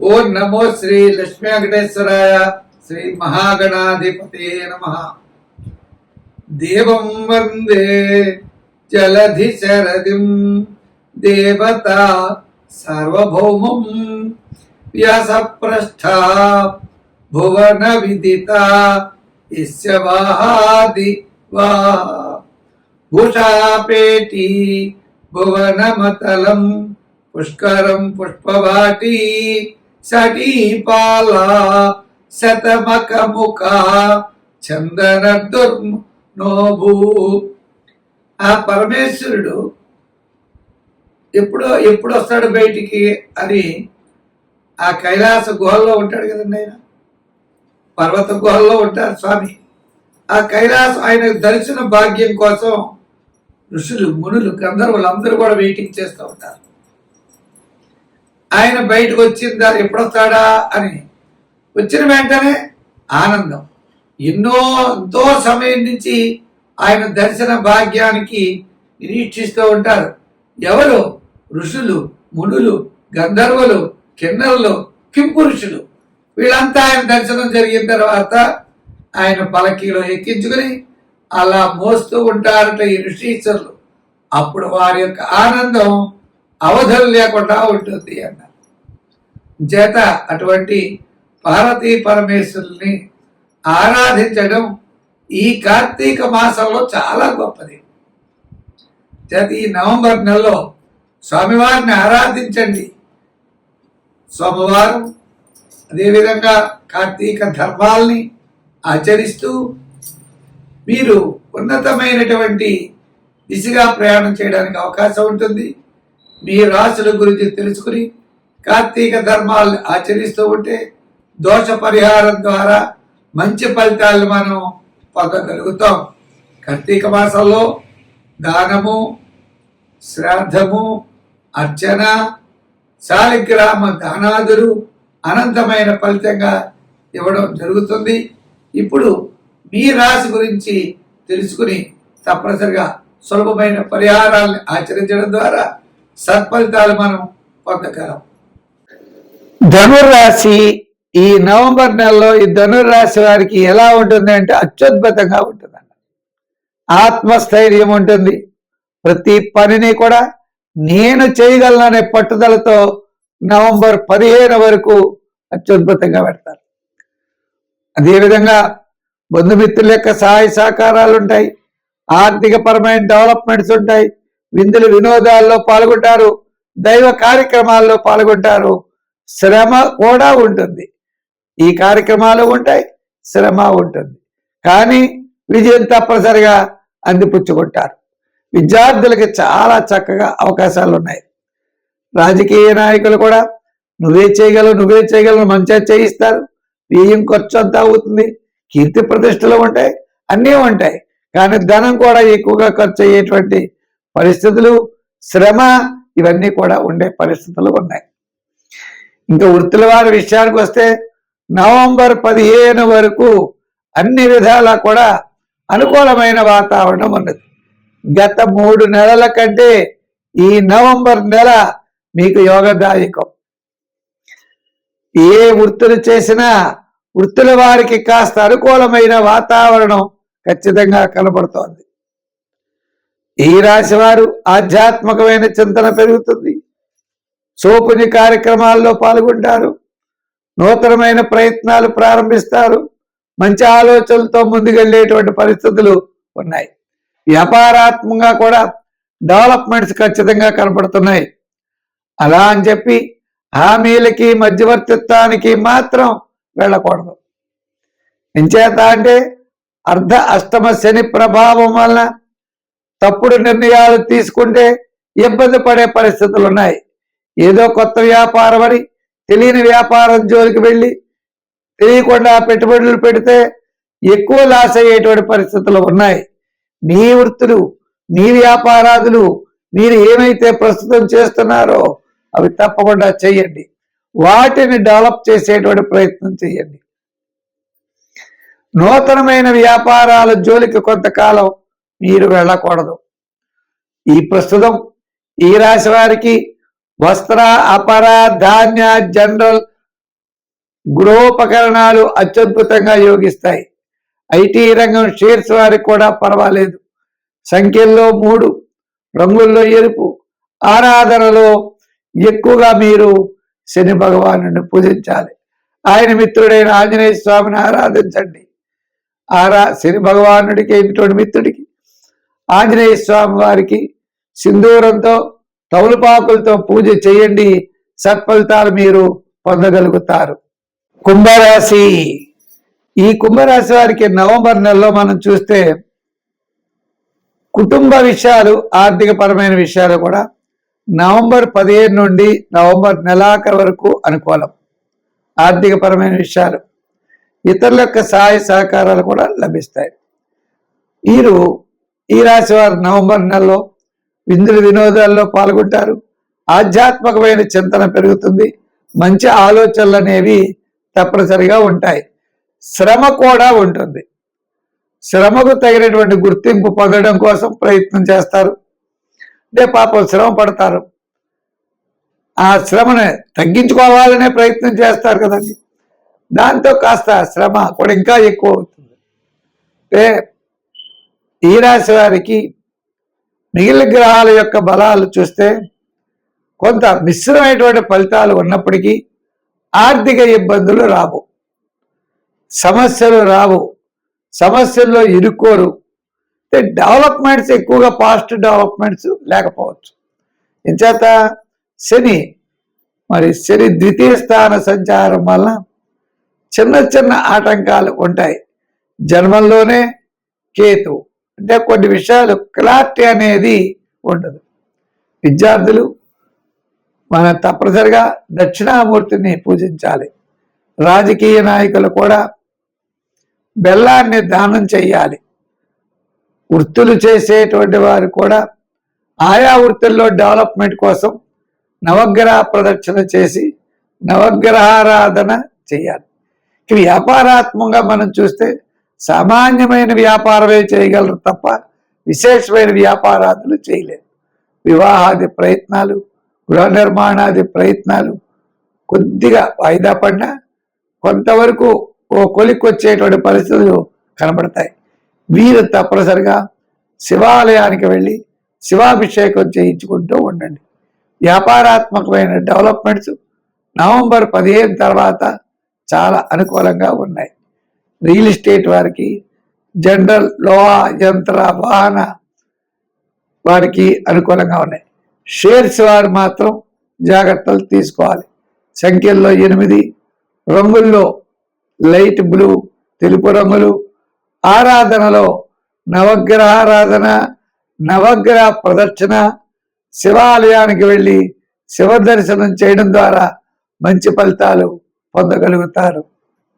ओम नमो श्री लक्ष्मी वेंकटेश्वराय श्री महागणाधिपते नमः। देवं वंदे जलधिशरदिं देवता सार्वभौमं, व्यासप्रष्ठा, भुवनविदिता यस्य वाहादि वा भूषापेटी भुवनमतलं पुष्करं पुष्पवाटी పుష్కరం పుష్పవాటి సటీపాల శతమకముఖ చందన దుర్నోభూ ఆ పరమేశ్వరుడు ఎప్పుడో ఎప్పుడు వస్తాడు బయటికి అని ఆ కైలాస గుహల్లో ఉంటాడు కదండి ఆయన. పర్వత గుహల్లో ఉంటారు స్వామి. ఆ కైలాసం ఆయన దర్శన భాగ్యం కోసం ఋషులు మునులు గంధర్వులు అందరూ కూడా వెయిటింగ్ చేస్తూ ఉంటారు. ఆయన బయటకు వచ్చిందా ఎప్పుడొస్తాడా అని వచ్చిన వెంటనే ఆనందం. ఎన్నో ఎంతో సమయం నుంచి ఆయన దర్శన భాగ్యానికి నిరీక్షిస్తూ ఉంటారు. ఎవరు? ఋషులు మునులు గంధర్వులు కిన్నరులు కింపురుషులు. వీళ్ళంతా ఆయన దర్శనం జరిగిన తర్వాత ఆయన పలకీలో ఎక్కించుకుని అలా మోస్తూ ఉంటారట ఈ ఋషీశ్వరులు. అప్పుడు వారి యొక్క ఆనందం అవధులు లేకుండా ఉంటుంది అన్నారు చేత అటువంటి పార్వతీ పరమేశ్వరుల్ని ఆరాధించడం ఈ కార్తీక మాసంలో చాలా గొప్పది. చేత ఈ నవంబర్ నెలలో స్వామివారిని ఆరాధించండి. సోమవారం అదేవిధంగా కార్తీక ధర్మాల్ని ఆచరిస్తూ మీరు ఉన్నతమైనటువంటి దిశగా ప్రయాణం చేయడానికి అవకాశం ఉంటుంది. మీ రాశుల గురించి తెలుసుకుని కార్తీక ధర్మాలు ఆచరిస్తూ ఉంటే దోష పరిహారం ద్వారా మంచి ఫలితాలను మనం పొందగలుగుతాం. కార్తీక మాసంలో దానము శ్రాద్ధము అర్చన శాలిగ్రామ దానాదులు అనంతమైన ఫలితంగా ఇవ్వడం జరుగుతుంది. ఇప్పుడు మీ రాశి గురించి తెలుసుకుని తప్పనిసరిగా సులభమైన పరిహారాలను ఆచరించడం ద్వారా సత్ఫలితాలు మనం పొందగలం. ధనుర్రాశి ఈ నవంబర్ నెలలో ఈ ధనుర్రాశి వారికి ఎలా ఉంటుంది అంటే అత్యద్భుతంగా ఉంటుంది ఆత్మస్థైర్యం ఉంటుంది. ప్రతి పనిని కూడా నేను చేయగలననే పట్టుదలతో నవంబర్ పదిహేను వరకు అత్యద్భుతంగా పెడతారు. అదేవిధంగా బంధుమిత్రుల యొక్క సహాయ సహకారాలు ఉంటాయి. ఆర్థిక పరమైన డెవలప్మెంట్స్ ఉంటాయి. విందులు వినోదాల్లో పాల్గొంటారు దైవ కార్యక్రమాల్లో పాల్గొంటారు శ్రమ కూడా ఉంటుంది. ఈ కార్యక్రమాలు ఉంటాయి శ్రమ ఉంటుంది. కానీ విజయం తప్పనిసరిగా అందిపుచ్చుకుంటారు. విద్యార్థులకి చాలా చక్కగా అవకాశాలు ఉన్నాయి. రాజకీయ నాయకులు కూడా నువ్వే చేయగలవు నువ్వే చేయగలవు మంచిగా చేయిస్తారు. వ్యయం ఖర్చు అంతా అవుతుంది. కీర్తి ప్రతిష్టలు ఉంటాయి అన్నీ ఉంటాయి. కానీ ధనం కూడా ఎక్కువగా ఖర్చు అయ్యేటువంటి పరిస్థితులు శ్రమ ఇవన్నీ కూడా ఉండే పరిస్థితులు ఉన్నాయి. ఇంకా వృత్తుల వారి విషయానికి వస్తే నవంబర్ పదిహేను వరకు అన్ని విధాలా కూడా అనుకూలమైన వాతావరణం ఉన్నది. గత మూడు నెలల కంటే ఈ నవంబర్ నెల మీకు యోగదాయకం. ఏ వృత్తులు చేసినా వృత్తుల వారికి కాస్త అనుకూలమైన వాతావరణం ఖచ్చితంగా కనబడుతోంది. ఈ రాశి వారు ఆధ్యాత్మికమైన చింతన పెరుగుతుంది. సోపుని కార్యక్రమాల్లో పాల్గొంటారు. నూతనమైన ప్రయత్నాలు ప్రారంభిస్తారు. మంచి ఆలోచనలతో ముందుకెళ్ళేటువంటి పరిస్థితులు ఉన్నాయి. వ్యాపారాత్మకంగా కూడా డెవలప్మెంట్స్ ఖచ్చితంగా కనపడుతున్నాయి. అలా అని చెప్పి హామీలకి మధ్యవర్తిత్వానికి మాత్రం వెళ్ళకూడదు. ఎంచేత అంటే అర్ధ అష్టమ శని ప్రభావం వలన తప్పుడు నిర్ణయాలు తీసుకుంటే ఇబ్బంది పడే పరిస్థితులు ఉన్నాయి ఏదో కొత్త వ్యాపారం అని తెలియని వ్యాపారం జోలికి వెళ్ళి తెలియకుండా పెట్టుబడులు పెడితే ఎక్కువ లాస్ అయ్యేటువంటి పరిస్థితులు ఉన్నాయి. మీ వృత్తులు మీ వ్యాపారాదులు మీరు ఏమైతే ప్రస్తుతం చేస్తున్నారో అవి తప్పకుండా చేయండి. వాటిని డెవలప్ చేసేటువంటి ప్రయత్నం చేయండి. నూతనమైన వ్యాపారాల జోలికి కొంతకాలం మీరు వెళ్ళకూడదు. ఈ ప్రస్తుతం ఈ రాశి వారికి వస్త్ర అపర ధాన్య జనరల్ గృహోపకరణాలు అత్యద్భుతంగా యోగిస్తాయి. ఐటీ రంగం షేర్స్ వారికి కూడా పర్వాలేదు. సంఖ్యల్లో మూడు రంగుల్లో ఎరుపు ఆరాధనలో ఎక్కువగా మీరు శని భగవాను పూజించాలి. ఆయన మిత్రుడైన ఆంజనేయ స్వామిని ఆరాధించండి. ఆరా శని భగవానుడికి ఇంటి మిత్రుడికి ఆంజనేయ స్వామి వారికి సింధూరంతో తౌలుపాకులతో పూజ చేయండి. సత్ఫలితాలు మీరు పొందగలుగుతారు. కుంభరాశి. ఈ కుంభరాశి వారికి నవంబర్ నెలలో మనం చూస్తే కుటుంబ విషయాలు ఆర్థిక పరమైన విషయాలు కూడా నవంబర్ పదిహేను నుండి నవంబర్ నెలాఖరు వరకు అనుకూలం. ఆర్థిక పరమైన విషయాలు ఇతరుల యొక్క సహాయ సహకారాలు కూడా లభిస్తాయి. వీరు ఈ రాశి వారు నవంబర్ నెలలో విందులు వినోదాల్లో పాల్గొంటారు. ఆధ్యాత్మికమైన చింతన పెరుగుతుంది. మంచి ఆలోచనలు అనేవి తప్పనిసరిగా ఉంటాయి. శ్రమ కూడా ఉంటుంది. శ్రమకు తగినటువంటి గుర్తింపు పొందడం కోసం ప్రయత్నం చేస్తారు. అంటే పాపం శ్రమ పడతారు. ఆ శ్రమను తగ్గించుకోవాలనే ప్రయత్నం చేస్తారు కదండి. దాంతో కాస్త శ్రమ కూడా ఇంకా ఎక్కువ అవుతుంది. అంటే ఈ రాశి వారికి మిగిలిన గ్రహాల యొక్క బలాలు చూస్తే కొంత మిశ్రమైనటువంటి ఫలితాలు ఉన్నప్పటికీ ఆర్థిక ఇబ్బందులు రావు. సమస్యలు రావు. సమస్యల్లో ఇరుక్కోరు. డెవలప్మెంట్స్ ఎక్కువగా పాస్ట్ డెవలప్మెంట్స్ లేకపోవచ్చు. ఎంచేత శని మరి శని ద్వితీయ స్థాన సంచారం వల్ల చిన్న చిన్న ఆటంకాలు ఉంటాయి. జన్మంలోనే కేతు అంటే కొన్ని విషయాలు క్లారిటీ అనేది ఉండదు. విద్యార్థులు మనం తప్పనిసరిగా దక్షిణామూర్తిని పూజించాలి. రాజకీయ నాయకులు కూడా బెల్లాన్ని దానం చేయాలి వృత్తులు చేసేటువంటి వారు కూడా ఆయా వృత్తుల్లో డెవలప్మెంట్ కోసం నవగ్రహ ప్రదక్షిణ చేసి నవగ్రహారాధన చేయాలి వ్యాపారాత్మకంగా మనం చూస్తే సామాన్యమైన వ్యాపారమే చేయగలరు తప్ప విశేషమైన వ్యాపారాదులు చేయలేరు. వివాహాది ప్రయత్నాలు గృహ నిర్మాణాది ప్రయత్నాలు కొద్దిగా వాయిదా పడినా కొంతవరకు ఓ కొలిక్కి వచ్చేటువంటి పరిస్థితులు కనబడతాయి. వీరు తప్పనిసరిగా శివాలయానికి వెళ్ళి శివాభిషేకం చేయించుకుంటూ ఉండండి. వ్యాపారాత్మకమైన డెవలప్మెంట్స్ నవంబర్ పదిహేను తర్వాత చాలా అనుకూలంగా ఉన్నాయి. రియల్ ఎస్టేట్ వారికి జనరల్ లోహా యంత్ర వాహన వారికి అనుకూలంగా ఉన్నాయి. షేర్స్ వారు మాత్రం జాగ్రత్తలు తీసుకోవాలి. సంఖ్యల్లో ఎనిమిది రంగుల్లో లైట్ బ్లూ తెలుపు రంగులు. ఆరాధనలో నవగ్రహారాధన నవగ్రహ ప్రదర్శన శివాలయానికి వెళ్ళి శివ దర్శనం చేయడం ద్వారా మంచి ఫలితాలు పొందగలుగుతారు.